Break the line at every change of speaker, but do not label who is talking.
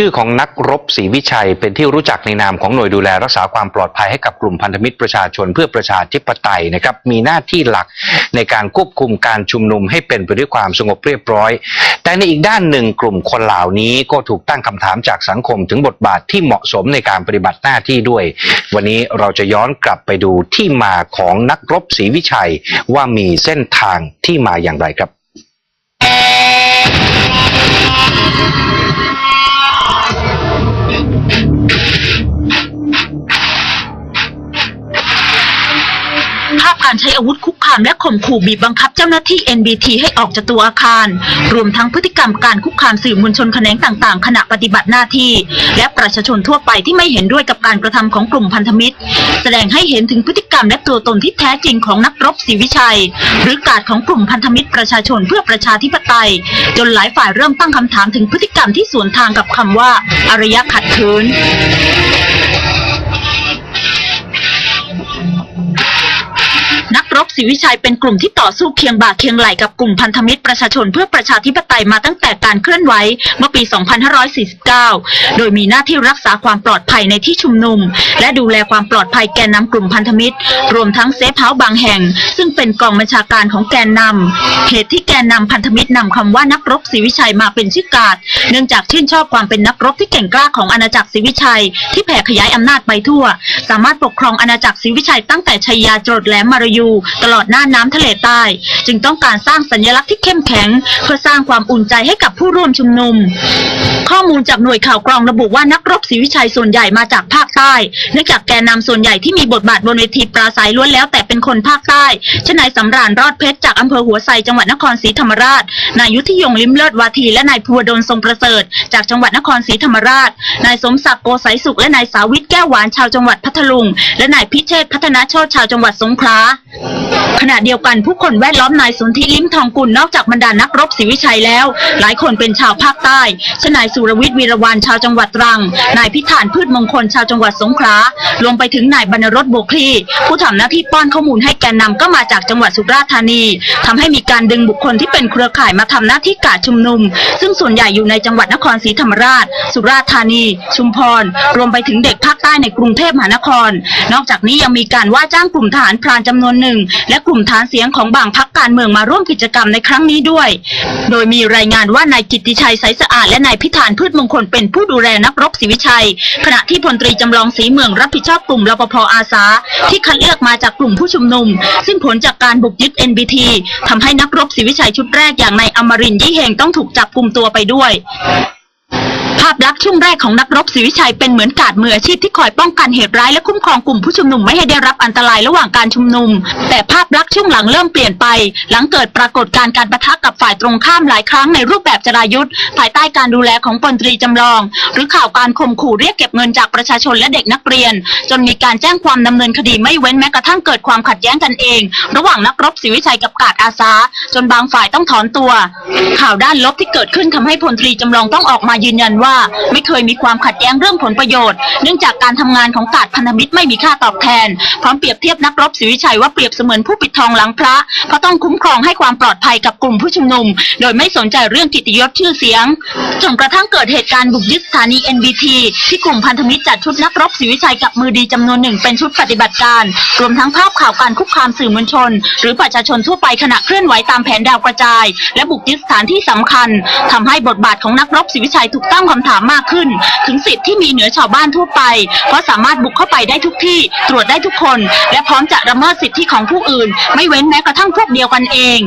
ชื่อของนักรบศรีวิชัย เป็นที่รู้จักในนามของหน่วยดูแลรักษาความปลอดภัยให้กับกลุ่มพันธมิตรประชาชนเพื่อประชาธิปไตยนะครับมีหน้าที่หลักในการควบคุมการชุมนุมให้เป็นไปด้วยความสงบเรียบร้อย แต่ในอีกด้านหนึ่งกลุ่มคนเหล่านี้ก็ถูกตั้งคำถามจากสังคมถึงบทบาทที่เหมาะสมในการปฏิบัติหน้าที่ด้วย วันนี้เราจะย้อนกลับไปดูที่มาของนักรบศรีวิชัย ว่ามีเส้นทางที่มาอย่างไรครับ
การใช้อาวุธคุกคามและข่มขู่บีบบังคับเจ้าหน้าที่ NBT ให้ออกจากตัวอาคาร รวมทั้งพฤติกรรมการคุกคามสื่อมวลชนแขนงต่าง ๆ ขณะปฏิบัติหน้าที่ และประชาชนทั่วไปที่ไม่เห็นด้วยกับการกระทำของกลุ่มพันธมิตร แสดงให้เห็นถึงพฤติกรรมและตัวตนที่แท้จริงของนักรบศรีวิชัย หรือกาดของกลุ่มพันธมิตรประชาชนเพื่อประชาธิปไตย จนหลายฝ่ายเริ่มตั้งคำถามถึงพฤติกรรมที่สวนทางกับคำว่าอารยะขัดขืน ศรีวิชัยเป็นกลุ่มที่ต่อสู้เคียงบ่าเคียงไหลกับกลุ่มพันธมิตรประชาชนเพื่อประชาธิปไตยมาตั้งแต่การเคลื่อนไหวเมื่อปี 2549 โดยมีหน้าที่รักษาความปลอดภัยในที่ชุมนุม และดูแลความปลอดภัยแกนนำกลุ่มพันธมิตร รวมทั้งเซฟเฮาส์บางแห่ง ซึ่งเป็นกองบัญชาการของแกนนำเหตุที่แกนนำพันธมิตรนำคำว่านักรบศรีวิชัยมาเป็นชื่อกาดเนื่องจากชื่นชอบความเป็นนักรบที่เก่งกล้าของอาณาจักรศรีวิชัย ที่แผ่ขยายอำนาจไปทั่ว สามารถปกครองอาณาจักรศรีวิชัยตั้งแต่ชัยยาจรดแหลมมารายูตลอดหน้าน้ำทะเลใต้ จึงต้องการสร้างสัญลักษณ์ที่เข้มแข็ง เพื่อสร้างความอุ่นใจให้กับผู้ร่วมชุมนุม ข้อมูลจากหน่วยข่าวกรองระบุว่านักรบศรีวิชัยส่วนใหญ่มาจากภาคใต้เนื่องจากแกนนำส่วนใหญ่ที่มีบทบาทบนเวทีปราศัยล้วนแล้วแต่เป็นคนภาคใต้เช่นนายสำราญรอดเพชรจากอำเภอหัวไซจังหวัดนครศรีธรรมราช นายยุทธยงลิ้มเลิศวาทีและนายภูวดลทรงประเสริฐ จากจังหวัดนครศรีธรรมราช นายสมศักดิ์โกไสสุขและนายสาวิทแก้วหวานชาวจังหวัดพัทลุง และนายพิเชษพัฒนาโชตชาวจังหวัดสงขลาขณะเดียวกันผู้คนแวดล้อมนายสนธิลิ้มทองกุลนอกจากบรรดานักรบศรีวิชัยแล้ว หลายคนเป็นชาวภาคใต้เช่นนายสุรวิทย์วีรวันชาวจังหวัดตรัง นายพิธานพืชมงคลชาวจังหวัดสงขลารวมไปถึงนายบรรรสโบคลีผู้ทำหน้าที่ป้อนข้อมูลให้แกนนำก็มาจากจังหวัดสุราษฎร์ธานีทำให้มีการดึงบุคคลที่เป็นเครือข่ายมาทำหน้าที่กาดชุมนุม ซึ่งส่วนใหญ่อยู่ในจังหวัดนครศรีธรรมราช สุราษฎร์ธานี ชุมพร รวมไปถึงเด็กภาค ต้ในกรุงเทพมหานคร นอกจากนี้ยังมีการว่าจ้างกลุ่มทหารพรานจำนวนหนึ่ง และกลุ่มฐานเสียงของบางพักการเมืองมาร่วมกิจกรรมในครั้งนี้ด้วย โดยมีรายงานว่านายกิติชัยใสสะอาดและนายพิธานพืชมงคลเป็นผู้ดูแลนักรบศรีวิชัย ขณะที่พลตรีจำลองศรีเมืองรับผิดชอบกลุ่มรปภอาสา ที่คัดเลือกมาจากกลุ่มผู้ชุมนุม ซึ่งผลจากการบุกยึด NBT ทำให้นักรบศรีวิชัยชุดแรกอย่างนายอมรินยี่เฮงต้องถูกจับกลุ่มตัวไปด้วย ภาพลักษณ์ช่วงแรกของนักรบศรีวิชัยเป็นเหมือนกาดมืออาชีพที่คอยป้องกันเหตุร้ายและคุ้มครองกลุ่มผู้ชุมนุมไม่ให้ได้รับอันตรายระหว่างการชุมนุม แต่ภาพลักษณ์ช่วงหลังเริ่มเปลี่ยนไป หลังเกิดปรากฏการณ์การปะทะกับฝ่ายตรงข้ามหลายครั้งในรูปแบบจรายุทธ์ภายใต้การดูแลของพลตรีจำลอง หรือข่าวการข่มขู่เรียกเก็บเงินจากประชาชนและเด็กนักเรียน จนมีการแจ้งความดำเนินคดีไม่เว้นแม้กระทั่งเกิดความขัดแย้งกันเอง ระหว่างนักรบศรีวิชัยกับกาดอาสา จนบางฝ่ายต้องถอนตัว ข่าวด้านลบที่เกิดขึ้นทำให้พลตรีจำลองต้องออกมายืนยันว่าไม่เคยมีความขัดแย้งเรื่องผลประโยชน์ เนื่องจากการทำงานของกาดพันธมิตรไม่มีค่าตอบแทน พร้อมเปรียบเทียบนักรบศรีวิชัยว่าเปรียบเสมือนผู้ปิดทองหลังพระเพราะต้องคุ้มครองให้ความปลอดภัยกับกลุ่มผู้ชุมนุม โดยไม่สนใจเรื่องกิตติยศชื่อเสียงจนกระทั่งเกิดเหตุการณ์บุกยึดสถานี NBT ที่กลุ่มพันธมิตรจัดชุดนักรบศรีวิชัยกับมือดีจำนวนหนึ่งเป็นชุดปฏิบัติการ รวมทั้งภาพข่าวการคุกคามสื่อมวลชน หรือประชาชนทั่วไปขณะเคลื่อนไหวตามแผนดาวกระจาย และบุกยึดสถานที่สำคัญทำให้บทบาทของนักรบศรีวิชัยถูกตั้งคำถามมากขึ้น ถึงสิทธิ์ที่มีเหนือชาวบ้านทั่วไป เพราะสามารถบุกเข้าไปได้ทุกที่ตรวจได้ทุกคน และพร้อมจะละเมิดสิทธิของผู้อื่น ไม่เว้นแม้กระทั่งพวกเดียวกันเอง